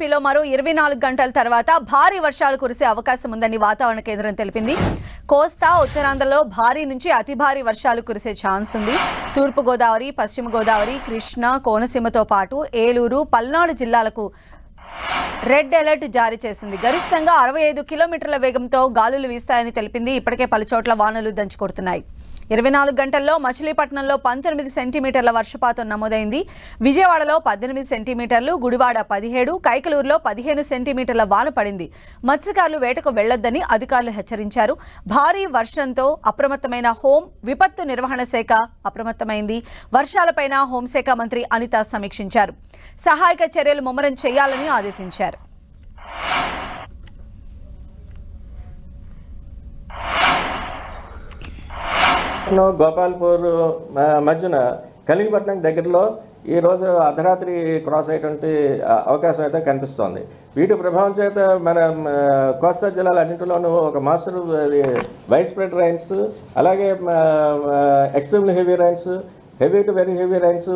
ఏపీలో మరో ఇరవై నాలుగు గంటల తర్వాత భారీ వర్షాలు కురిసే అవకాశం ఉందని వాతావరణ కేంద్రం తెలిపింది. కోస్తా ఉత్తరాంధ్రలో భారీ నుంచి అతి భారీ వర్షాలు కురిసే ఛాన్స్ ఉంది. తూర్పుగోదావరి పశ్చిమ గోదావరి కృష్ణా కోనసీమతో పాటు ఏలూరు పల్నాడు జిల్లాలకు రెడ్ అలర్ట్ జారీ చేసింది. గరిష్టంగా అరవై ఐదు కిలోమీటర్ల వేగంతో గాలులు వీస్తాయని తెలిపింది. ఇప్పటికే పలు చోట్ల వానలు దంచుకొడుతున్నాయి ఇరవై నాలుగు గంటల్లో మచిలీపట్నంలో పంతొమ్మిది సెంటీమీటర్ల వర్షపాతం నమోదైంది. విజయవాడలో పద్దెనిమిది సెంటీమీటర్లు గుడివాడ పదిహేడు కైకలూరులో పదిహేను సెంటీమీటర్ల వాన పడింది. మత్స్యకారులు వేటకు వెళ్ళొద్దని అధికారులు హెచ్చరించారు. భారీ వర్షంతో అప్రమత్తమైన హోం విపత్తు నిర్వహణ శాఖ అప్రమత్తమైంది. వర్షాలపైన హోంశాఖ మంత్రి అనిత సమీక్షించారు. సహాయక చర్యలు ముమ్మరం చేయాలని ఆదేశించారు. లో గోపాల్పూర్ మధ్యన కలిగిపట్నం దగ్గరలో ఈరోజు అర్ధరాత్రి క్రాస్ అయ్యేటువంటి అవకాశం అయితే కనిపిస్తోంది. వీటి ప్రభావం చేత మన ఆ, కోస్తా జిల్లాలన్నింటిలోనూ ఒక మాస్టర్ వైడ్ స్ప్రెడ్ రైన్స్ అలాగే extremely heavy rains heavy to very heavy rains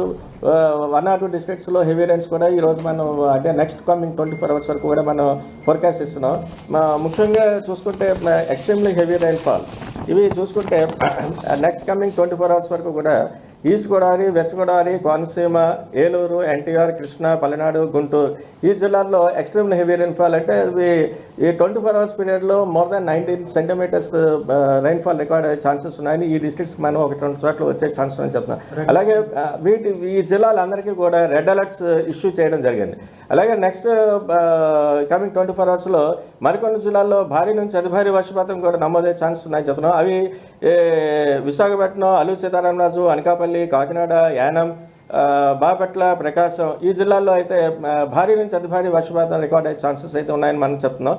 one or two డిస్ట్రిక్ట్స్లో heavy rains కూడా ఈ రోజు మనం అంటే next coming twenty four hours వరకు కూడా మనం ఫోర్కాస్ట్ ఇస్తున్నాం. ముఖ్యంగా చూసుకుంటే ఎక్స్ట్రీమ్లీ హెవీ రైన్ ఫాల్. ఇవి చూసుకుంటే next coming twenty four hours వరకు కూడా east Godavari west Godavari Konaseema Eluru NTR Krishna Palnadu Guntur. ఈ జిల్లాల్లో ఎక్స్ట్రీమ్ హెవీ రైన్ఫాల్ అంటే ఈ ట్వంటీ ఫోర్ అవర్స్ పీరియడ్లో more than nineteen centimetres rainfall record అయ్యే ఛాన్సెస్ ఉన్నాయని ఈ డిస్ట్రిక్ట్స్ మనం ఒక రెండు చోట్ల వచ్చే ఛాన్సెస్ అని చెప్తున్నాం. అలాగే వీటి ఈ జిల్లాలందరికీ కూడా రెడ్ అలర్ట్స్ ఇష్యూ చేయడం జరిగింది. అలాగే నెక్స్ట్ కమింగ్ ట్వంటీ ఫోర్ అవర్స్లో మరికొన్ని జిల్లాల్లో భారీ నుంచి అతి భారీ వర్షపాతం కూడా నమోదయ్యే ఛాన్సెస్ ఉన్నాయి చెప్తున్నాం. అవి విశాఖపట్నం అల్లూరు సీతారామరాజు అనకాపల్లి కాకినాడ యానం ఆ, బాపట్ల ప్రకాశం ఈ జిల్లాల్లో అయితే భారీ నుంచి అతి భారీ వర్షపాతం రికార్డ్ అయ్యే ఛాన్సెస్ అయితే ఉన్నాయని మనం చెప్తున్నాం.